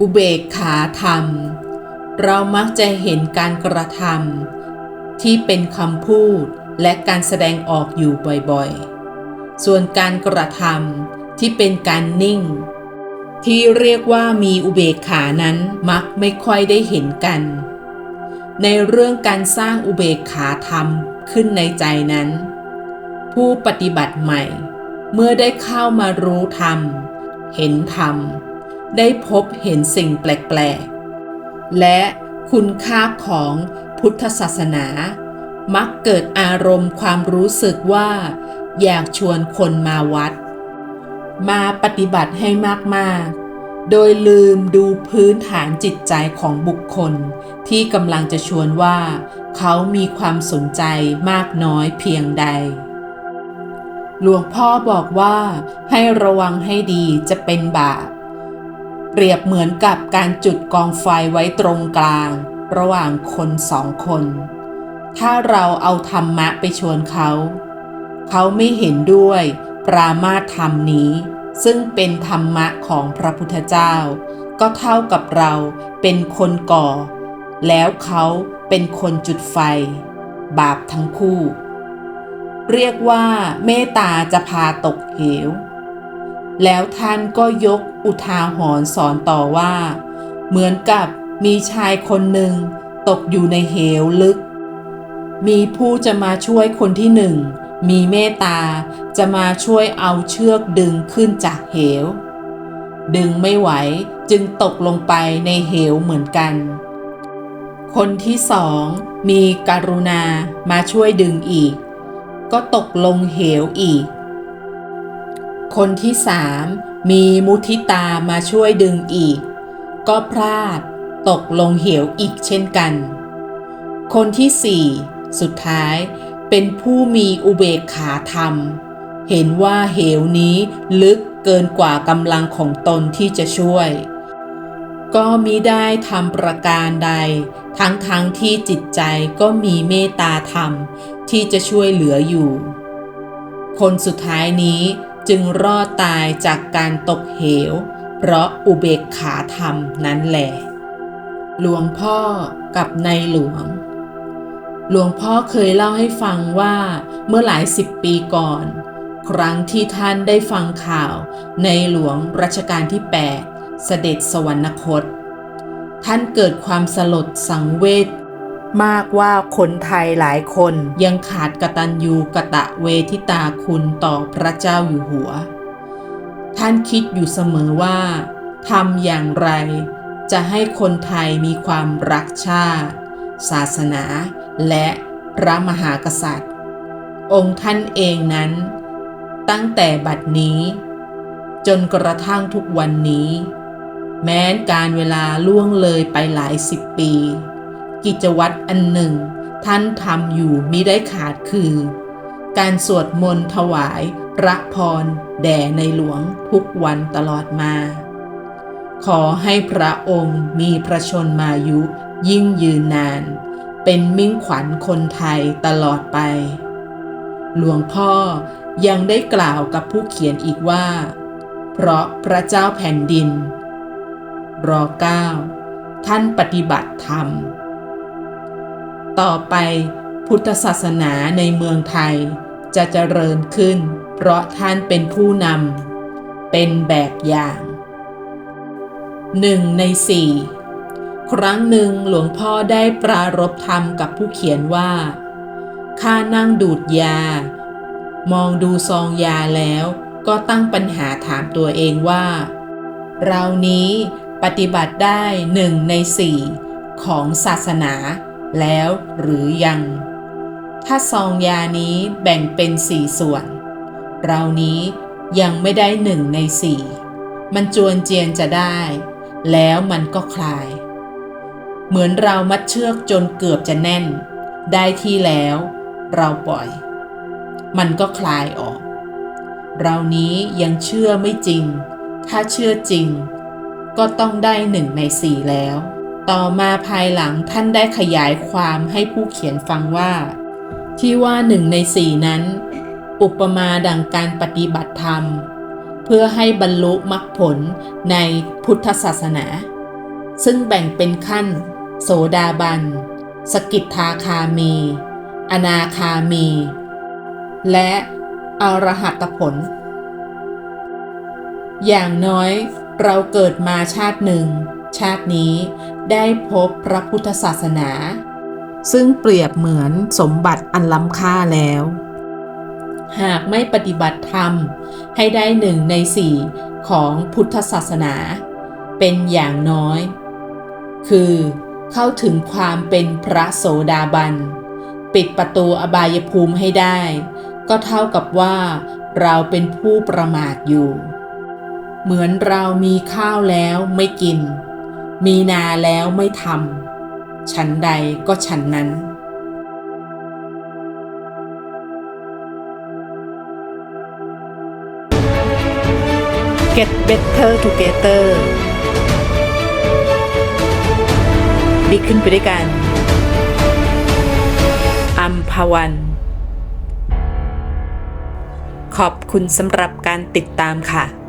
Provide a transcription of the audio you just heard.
อุเบกขาธรรม เรามักจะเห็นการกระทำที่เป็นคำพูดและการแสดงออกอยู่บ่อยๆ ส่วนการกระทำที่เป็นการนิ่ง ที่เรียกว่ามีอุเบกขานั้นมักไม่ค่อยได้เห็นกัน ในเรื่องการสร้างอุเบกขาธรรมขึ้นในใจนั้น ผู้ปฏิบัติใหม่ เมื่อได้เข้ามารู้ธรรม เห็นธรรม ได้พบเห็นสิ่งแปลกๆ และคุณค่าของพุทธศาสนา มักเกิดอารมณ์ความรู้สึกว่า อยากชวนคนมาวัด มาปฏิบัติให้มากๆ โดยลืมดูพื้นฐานจิตใจของบุคคล ที่กำลังจะชวนว่า เขามีความสนใจมากน้อยเพียงใดหลวงพ่อบอกว่าให้ระวังให้ดีจะเป็นบาป เปรียบเหมือนกับการจุดกองไฟไว้ตรงกลาง ระหว่างคนสองคน ถ้าเราเอาธรรมะไปชวนเขา เขาไม่เห็นด้วย ปรามาธรรมนี้ ซึ่งเป็นธรรมะของพระพุทธเจ้า ก็เท่ากับเราเป็นคนก่อ แล้วเขาเป็นคนจุดไฟ บาปทั้งคู่ เรียกว่าเมตตาจะพาตกเหว แล้วท่านก็ยกอุทาหรณ์สอนต่อว่า เหมือนกับมีชายคนหนึ่งตกอยู่ในเหวลึก มีผู้จะมาช่วยคนที่หนึ่ง มีเมตตาจะมาช่วยเอาเชือกดึงขึ้นจากเหว ดึงไม่ไหวจึงตกลงไปในเหวเหมือนกัน คนที่สองมีกรุณามาช่วยดึงอีก ก็ตกลงเหวอีก คนที่สามมีมุทิตามาช่วยดึงอีก ก็พลาดตกลงเหวอีกเช่นกัน คนที่สี่สุดท้ายเป็นผู้มีอุเบกขาธรรม เห็นว่าเหวนี้ลึกเกินกว่ากำลังของตนที่จะช่วย ก็มิได้ทำประการใด ทั้งทั้งที่จิตใจก็มีเมตตาธรรมที่จะช่วยเหลืออยู่ คนสุดท้ายนี้ จึงรอดตายจากการตกเหว เพราะอุเบกขาธรรมนั้นแหละหลวงพ่อกับในหลวง หลวงพ่อเคยเล่าให้ฟังว่าเมื่อหลายสิบปีก่อน ครั้งที่ท่านได้ฟังข่าว ในหลวงรัชกาลที่ 8 เสด็จสวรรคต ท่านเกิดความสลดสังเวช มากว่าคนไทยหลายคนยังขาดกตัญญูกะตะเวทิตาคุณต่อพระเจ้าอยู่หัว ท่านคิดอยู่เสมอว่าทำอย่างไร จะให้คนไทยมีความรักชาติ ศาสนา และพระมหากษัตริย์ องค์ท่านเองนั้น ตั้งแต่บัดนี้ จนกระทั่งทุกวันนี้ แม้นการเวลาล่วงเลยไปหลายสิบปี กิจวัตรอันหนึ่ง ท่านทำอยู่มิได้ขาดคือ การสวดมนต์ถวายพระพร แด่ในหลวงทุกวันตลอดมา ขอให้พระองค์มีพระชนมายุยิ่งยืนนาน เป็นมิ่งขวัญคนไทยตลอดไป หลวงพ่อยังได้กล่าวกับผู้เขียนอีกว่า เพราะพระเจ้าแผ่นดินรอเก้าท่านปฏิบัติธรรม ต่อไปพุทธศาสนาในเมืองไทย จะเจริญขึ้น เพราะท่านเป็นผู้นำเป็นแบบอย่างหนึ่งในสี่ครั้งหนึ่งหลวงพ่อได้ปรารบธรรมกับผู้เขียนว่า ข้านั่งดูดยา มองดูซองยาแล้วก็ตั้งปัญหาถามตัวเองว่า เรานี้ปฏิบัติได้หนึ่งในสี่ของศาสนา แล้วหรือยัง ถ้าซองยานี้แบ่งเป็นสี่ส่วน เรานี้ยังไม่ได้หนึ่งในสี่ มันจวนเจียนจะได้ แล้วมันก็คลาย เหมือนเรามัดเชือกจนเกือบจะแน่น ได้ที่แล้ว เราปล่อย มันก็คลายออก เรานี้ยังเชื่อไม่จริง ถ้าเชื่อจริง ก็ต้องได้หนึ่งในสี่แล้ว ต่อมาภายหลังท่านได้ขยายความให้ผู้เขียนฟังว่า ที่ว่าหนึ่งในสี่นั้น อุปมาดังการปฏิบัติธรรม เพื่อให้บรรลุมรรคผลในพุทธศาสนา ซึ่งแบ่งเป็นขั้น โสดาบัน สกิทาคามี อนาคามี และอรหัตผล อย่างน้อยเราเกิดมาชาติหนึ่ง ชาตินี้ได้พบพระพุทธศาสนา ซึ่งเปรียบเหมือนสมบัติอันล้ำค่าแล้ว หากไม่ปฏิบัติธรรม ให้ได้หนึ่งในสี่ของพุทธศาสนา เป็นอย่างน้อย คือเข้าถึงความเป็นพระโสดาบัน ปิดประตูอบายภูมิให้ได้ ก็เท่ากับว่าเราเป็นผู้ประมาทอยู่ เหมือนเรามีข้าวแล้วไม่กิน มีนาแล้วไม่ทำฉันใดก็ฉันนั้น Get better together ดีขึ้นไปด้วยกันอัมพวัน ขอบคุณสำหรับการติดตามค่ะ